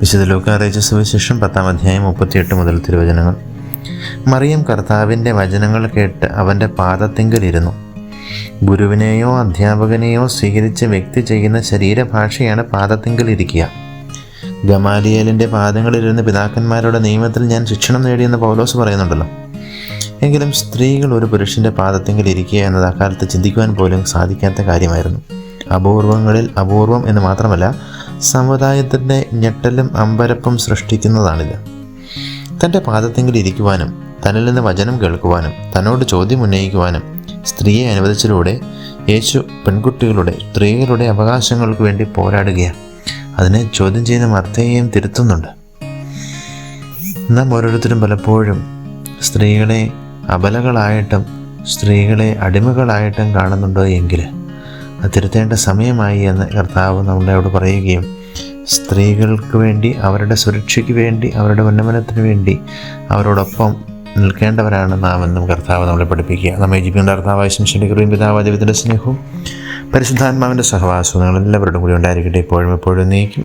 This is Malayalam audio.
വിശുദ്ധ ലൂക്ക അറിയിച്ച സുവിശേഷം പത്താം അധ്യായം മുപ്പത്തിയെട്ട് മുതൽ തിരുവചനങ്ങൾ. മറിയം കർത്താവിന്റെ വചനങ്ങൾ കേട്ട് അവന്റെ പാദത്തിങ്കലിരുന്നു. ഗുരുവിനെയോ അധ്യാപകനെയോ സ്വീകരിച്ച വ്യക്തി ചെയ്യുന്ന ശരീരഭാഷയാണ് പാദത്തിങ്കലിരിക്കുക. ഗമാലിയലിന്റെ പാദങ്ങളിലിരുന്ന് പിതാക്കന്മാരുടെ നിയമത്തിൽ ഞാൻ ശിക്ഷണം നേടിയെന്ന് പൗലോസ് പറയുന്നുണ്ടല്ലോ. എങ്കിലും സ്ത്രീകൾ ഒരു പുരുഷന്റെ പാദത്തെങ്കിൽ ഇരിക്കുക എന്നത് അക്കാലത്ത് ചിന്തിക്കുവാൻ പോലും സാധിക്കാത്ത കാര്യമായിരുന്നു. അപൂർവങ്ങളിൽ അപൂർവം എന്ന് മാത്രമല്ല സമുദായത്തിന്റെ ഞെട്ടലും അമ്പരപ്പും സൃഷ്ടിക്കുന്നതാണിത്. തന്റെ പാദത്തെങ്കിൽ ഇരിക്കുവാനും തന്നിൽ നിന്ന് വചനം കേൾക്കുവാനും തന്നോട് ചോദ്യം ഉന്നയിക്കുവാനും സ്ത്രീയെ അനുവദിച്ചതിലൂടെ യേശു പെൺകുട്ടികളുടെ സ്ത്രീകളുടെ അവകാശങ്ങൾക്ക് വേണ്ടി പോരാടുകയാണ്. അതിനെ ചോദ്യം ചെയ്യുന്ന മർത്തയെയും തിരുത്തുന്നുണ്ട്. നാം ഓരോരുത്തരും പലപ്പോഴും സ്ത്രീകളെ അബലകളായിട്ടും സ്ത്രീകളെ അടിമകളായിട്ടും കാണുന്നുണ്ടോ എങ്കിൽ തിരുത്തേണ്ട സമയമായി എന്ന് കർത്താവ് നമ്മളോട് പറയുകയും സ്ത്രീകൾക്ക് വേണ്ടി അവരുടെ സുരക്ഷയ്ക്ക് വേണ്ടി അവരുടെ ഉന്നമനത്തിന് വേണ്ടി അവരോടൊപ്പം നിൽക്കേണ്ടവരാണ് നാം എന്നും കർത്താവ് നമ്മളെ പഠിപ്പിക്കുക. നമ്മെ ജീവിക്കുന്ന കർത്താവായ ശംശന്റെ കൃപയും പിതാവാദിവത്തിന്റെ സ്നേഹവും പരിശുദ്ധാത്മാവിന്റെ സഹവാസവും നിങ്ങളെല്ലാവരുടെ കൂടി ഉണ്ടായിരിക്കട്ടെ. എപ്പോഴും എപ്പോഴും നീക്കും